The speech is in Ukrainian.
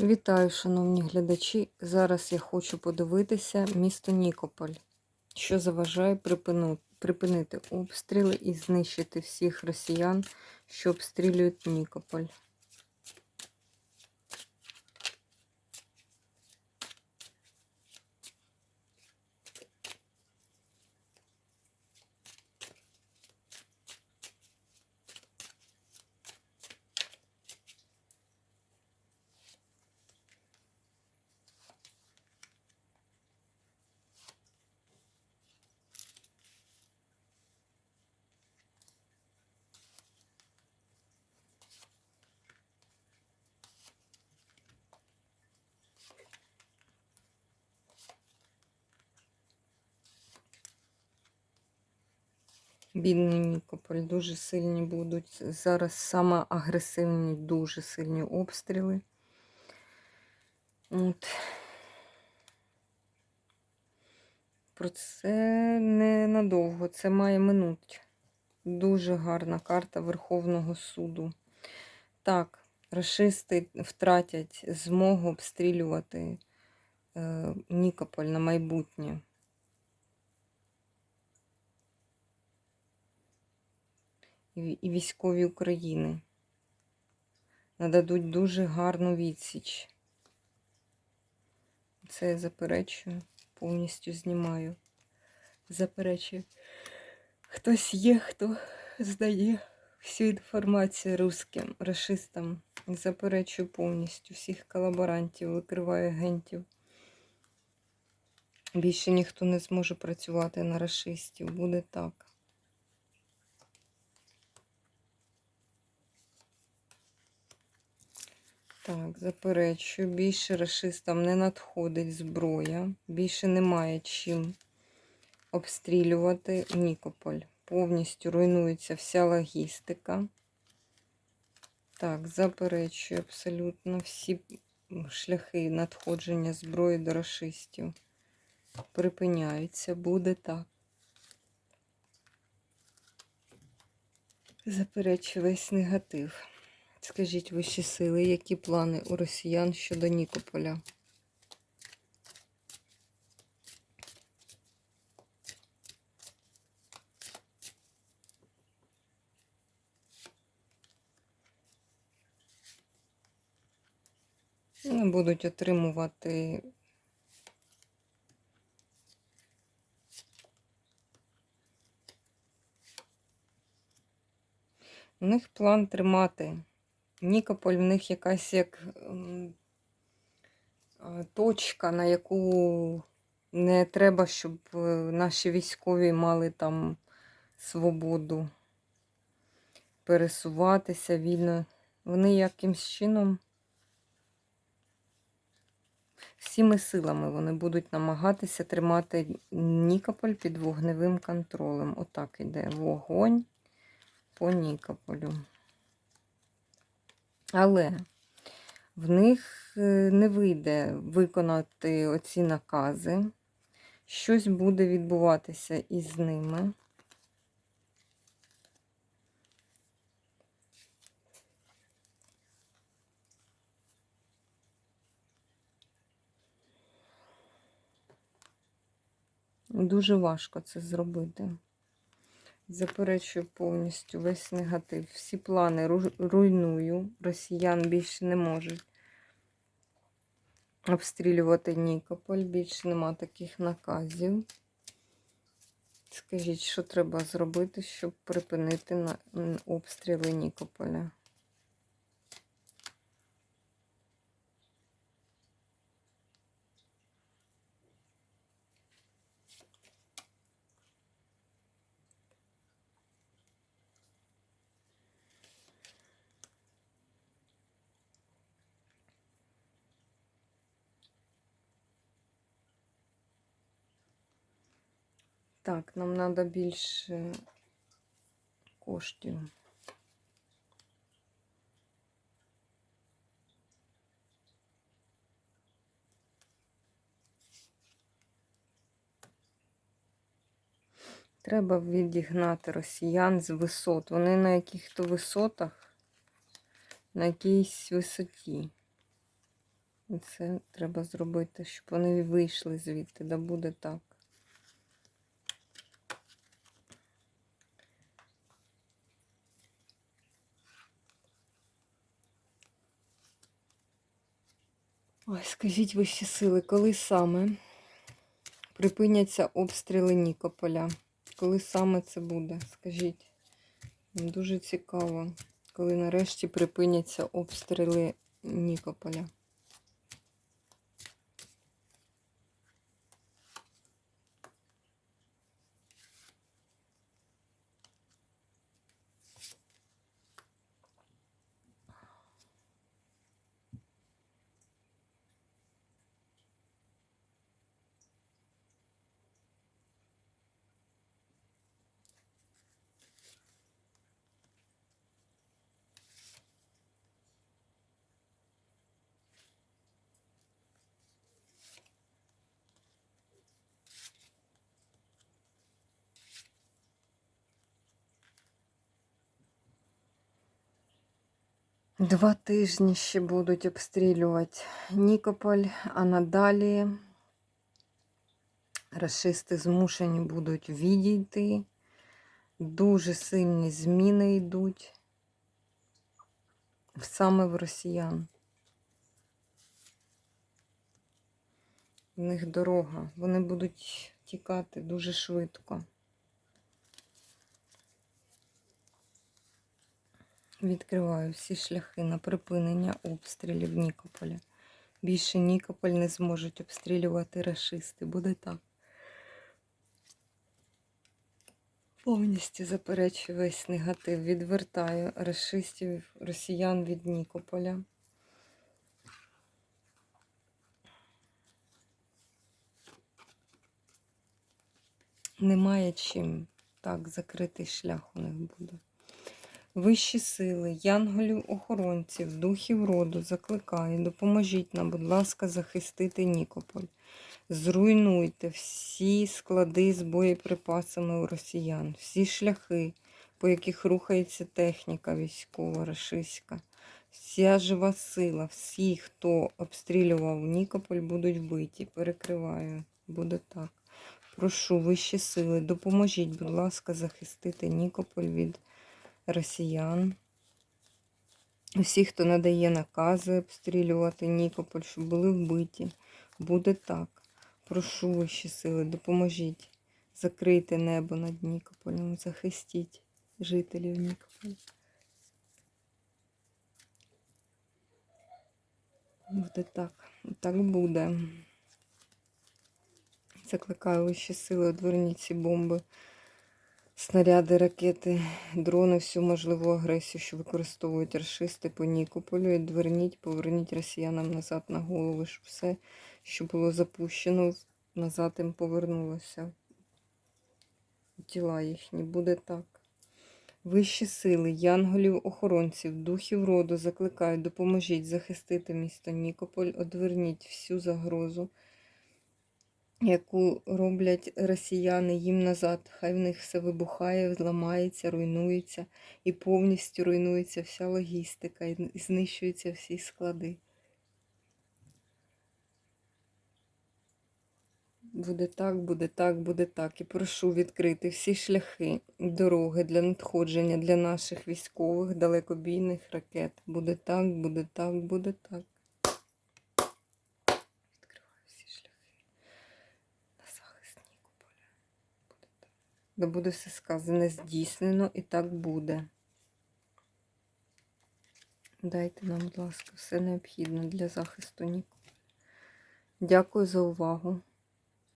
Вітаю, шановні глядачі. Зараз я хочу подивитися місто Нікополь, що заважає припинити обстріли і знищити всіх росіян, що обстрілюють Нікополь. Бідний Нікополь, дуже сильні будуть. Зараз саме агресивні, дуже сильні обстріли. От. Про це ненадовго, це має минути. Дуже гарна карта Верховного суду. Так, рашисти втратять змогу обстрілювати е, Нікополь на майбутнє. І, військові України нададуть дуже гарну відсіч. Це я заперечую, повністю знімаю. Заперечую. Хтось є, хто здає всю інформацію русським, расистам. Заперечую повністю всіх колаборантів, викриваю агентів. Більше ніхто не зможе працювати на расистів. Буде так. Так, заперечую, більше расистам не надходить зброя, більше немає чим обстрілювати Нікополь. Повністю руйнується вся логістика. Так, заперечую абсолютно всі шляхи надходження зброї до расистів. Припиняються, буде так. Заперечую весь негатив. Скажіть вищі сили, які плани у росіян щодо Нікополя? Вони будуть отримувати У них план тримати. Нікополь в них якась як точка, на яку не треба, щоб е, наші військові мали там свободу пересуватися вільно. Вони якимсь чином всіми силами вони будуть намагатися тримати Нікополь під вогневим контролем. Отак іде вогонь по Нікополю. Але в них е, не вийде виконати оці накази. Щось буде відбуватися із ними. Дуже важко це зробити. Заперечую повністю весь негатив. Всі плани руйную. Росіян більше не можуть обстрілювати Нікополь. Більше нема таких наказів. Скажіть, що треба зробити, щоб припинити обстріли Нікополя? Так, нам треба більше коштів. Треба відігнати росіян з висот. Вони на яких-то висотах, на якійсь висоті. І це треба зробити, щоб вони вийшли звідти, да буде так. Ой, скажіть вищі сили, коли саме припиняться обстріли Нікополя? Коли саме це буде? Скажіть. Дуже цікаво, коли нарешті припиняться обстріли Нікополя. Два тижні ще будуть обстрілювати Нікополь, а надалі расисти змушені будуть відійти. Дуже сильні зміни йдуть саме в росіян. В них дорога. Вони будуть тікати дуже швидко. Відкриваю всі шляхи на припинення обстрілів Нікополя. Більше Нікополь не зможуть обстрілювати рашисти. Буде так. Повністю заперечую весь негатив. Відвертаю рашистів, росіян від Нікополя. Немає чим так закритий шлях у них буде. Вищі сили, янголів, охоронців, духів роду закликаю, допоможіть нам, будь ласка, захистити Нікополь. Зруйнуйте всі склади з боєприпасами у росіян, всі шляхи, по яких рухається техніка військова, рашистська. Вся жива сила, всі, хто обстрілював Нікополь, будуть вбиті. Перекриваю, буде так. Прошу вищі сили, допоможіть, будь ласка, захистити Нікополь від росіян. Усі, хто надає накази обстрілювати Нікополь, щоб були вбиті. Буде так. Прошу вищі сили, допоможіть. Закрийте небо над Нікополем, захистіть жителів Нікополя. Буде так. Так буде. Закликаю вищі сили, одверніть ці бомби снаряди, ракети, дрони, всю можливу агресію, що використовують расисти по Нікополю. І дверніть, поверніть росіянам назад на голови, щоб все, що було запущено, назад їм повернулося. Тіла їхні. Буде так. Вищі сили, янголів, охоронців, духів роду закликають, допоможіть захистити місто Нікополь, одверніть всю загрозу яку роблять росіяни їм назад. Хай в них все вибухає, зламається, руйнується і повністю руйнується вся логістика, і знищуються всі склади. Буде так, буде так, буде так. І прошу відкрити всі шляхи, дороги для надходження для наших військових далекобійних ракет. Буде так, буде так, буде так. Відкриваю всі шляхи на захист Нікополя. Буде так. Да буде все сказане здійснено і так буде. Дайте нам, будь ласка, все необхідне для захисту. Дякую за увагу.